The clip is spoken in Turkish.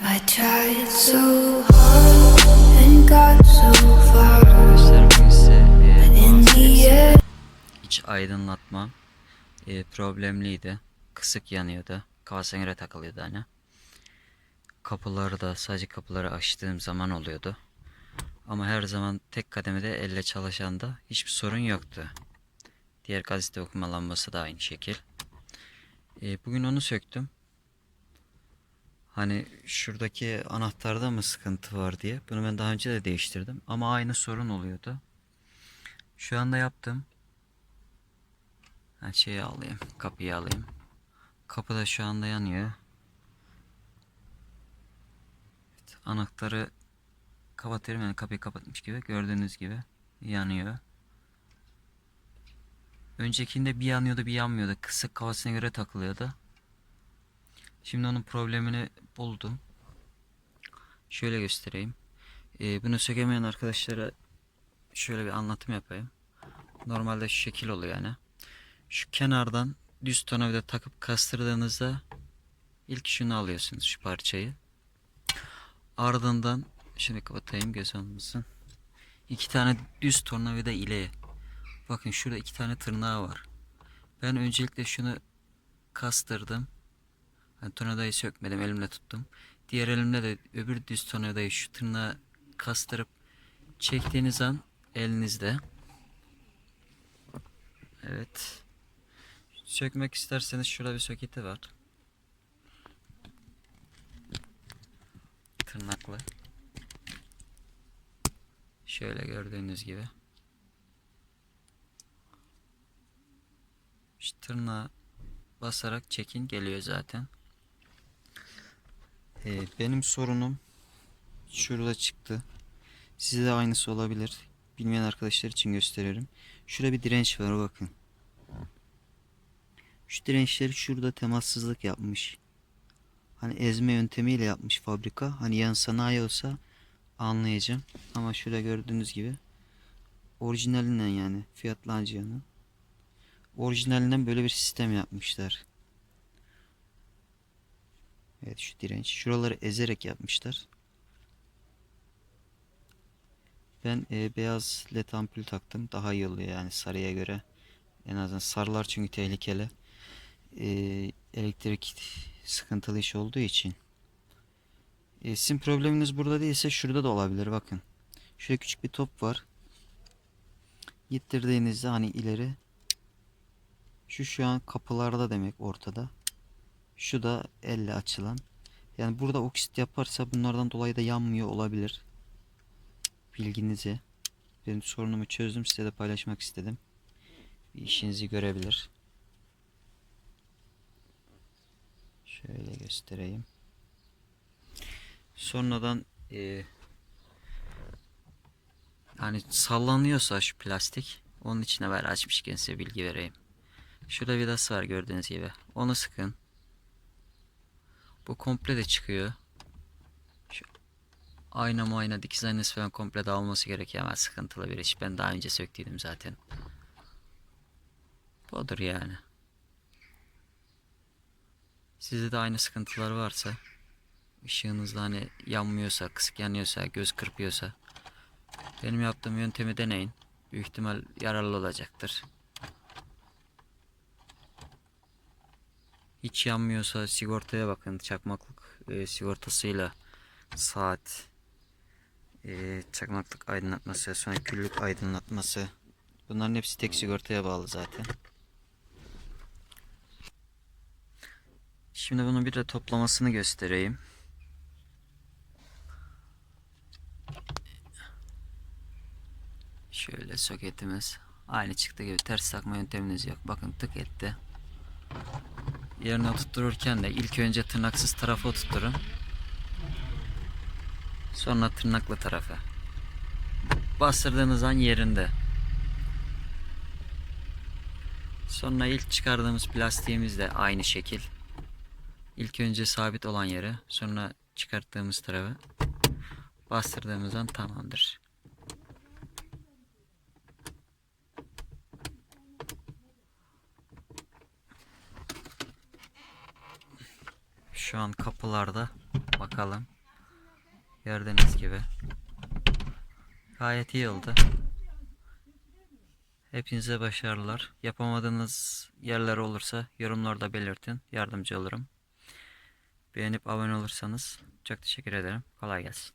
I. Arkadaşlar bu ise e, iç aydınlatma e, problemliydi. Kısık yanıyordu. Kavasengere takılıyordu hani. Kapıları da sadece kapıları açtığım zaman oluyordu. Ama her zaman tek kademede elle çalışanda hiçbir sorun yoktu. Diğer gazete okuma lambası da aynı şekil. E, bugün onu söktüm. Hani şuradaki anahtarda mı sıkıntı var diye. Bunu ben daha önce de değiştirdim. Ama aynı sorun oluyordu. Şu anda yaptım. Ha, şeyi alayım. Kapıyı alayım. Kapı da şu anda yanıyor. Evet, anahtarı kapatıyorum. Yani kapıyı kapatmış gibi. Gördüğünüz gibi yanıyor. Öncekinde bir yanıyordu bir yanmıyordu. Kısık kafasına göre takılıyordu. Şimdi onun problemini buldum. Şöyle göstereyim. Ee, bunu sökemeyen arkadaşlara şöyle bir anlatım yapayım. Normalde şu şekil oluyor yani. Şu kenardan düz tornavida takıp kastırdığınızda ilk şunu alıyorsunuz şu parçayı. Ardından şimdi kapatayım göz almasın. İki tane düz tornavida ile bakın şurada iki tane tırnağı var. Ben öncelikle şunu kastırdım. Yani tornavidayı sökmedim elimle tuttum. Diğer elimle de öbür düz tornavidayı şu tırnağı kastırıp çektiğiniz an elinizde. Evet. Sökmek isterseniz şurada bir soketi var. Tırnaklı. Şöyle gördüğünüz gibi. Şu tırnağı basarak çekin geliyor zaten. Ee, benim sorunum şurada çıktı. Size de aynısı olabilir. Bilmeyen arkadaşlar için gösteririm. Şurada bir direnç var bakın. Şu dirençleri şurada temassızlık yapmış. Hani ezme yöntemiyle yapmış fabrika. Hani yan sanayi olsa anlayacağım. Ama şurada gördüğünüz gibi orijinalinden yani Fiat Lancia'nın orijinalinden böyle bir sistem yapmışlar. Evet şu direnç. Şuraları ezerek yapmışlar. Ben e, beyaz led ampul taktım. Daha iyi oluyor yani sarıya göre. En azından sarılar çünkü tehlikeli. E, elektrik sıkıntılı iş olduğu için. E, sizin probleminiz burada değilse şurada da olabilir bakın. Şöyle küçük bir top var. Gittirdiğinizde hani ileri. Şu şu an kapılarda demek ortada. Şu da elle açılan. Yani burada oksit yaparsa bunlardan dolayı da yanmıyor olabilir. Bilginize. Benim sorunumu çözdüm size de paylaşmak istedim. Bir işinizi görebilir. Şöyle göstereyim. Sonradan e, hani sallanıyorsa şu plastik onun içine ver açmışken size bilgi vereyim. Şurada vidası var gördüğünüz gibi. Onu sıkın. Bu komple de çıkıyor. Şu ayna mayna dikiz aynası falan komple dağılması gerekiyor ama sıkıntılı bir iş. Ben daha önce söktüydüm zaten. Budur yani. Sizde de aynı sıkıntılar varsa ışığınızda hani yanmıyorsa, kısık yanıyorsa, göz kırpıyorsa benim yaptığım yöntemi deneyin. Büyük ihtimal yararlı olacaktır. Hiç yanmıyorsa sigortaya bakın. Çakmaklık e, sigortasıyla saat, e, çakmaklık aydınlatması, sonra küllük aydınlatması. Bunların hepsi tek sigortaya bağlı zaten. Şimdi bunun bir de toplamasını göstereyim. Şöyle soketimiz. Aynı çıktı gibi ters takma yönteminiz yok. Bakın tık etti. Yerine oturturken de ilk önce tırnaksız tarafı oturtturun. Sonra tırnaklı tarafı. Bastırdığınız an yerinde. Sonra ilk çıkardığımız plastiğimiz de aynı şekil. İlk önce sabit olan yere, sonra çıkarttığımız tarafı bastırdığımız an tamamdır. Şu an kapılarda Bakalım. Gördüğünüz gibi. Gayet iyi oldu. Hepinize başarılar. Yapamadığınız yerler olursa yorumlarda belirtin. Yardımcı olurum. Beğenip abone olursanız çok teşekkür ederim. Kolay gelsin.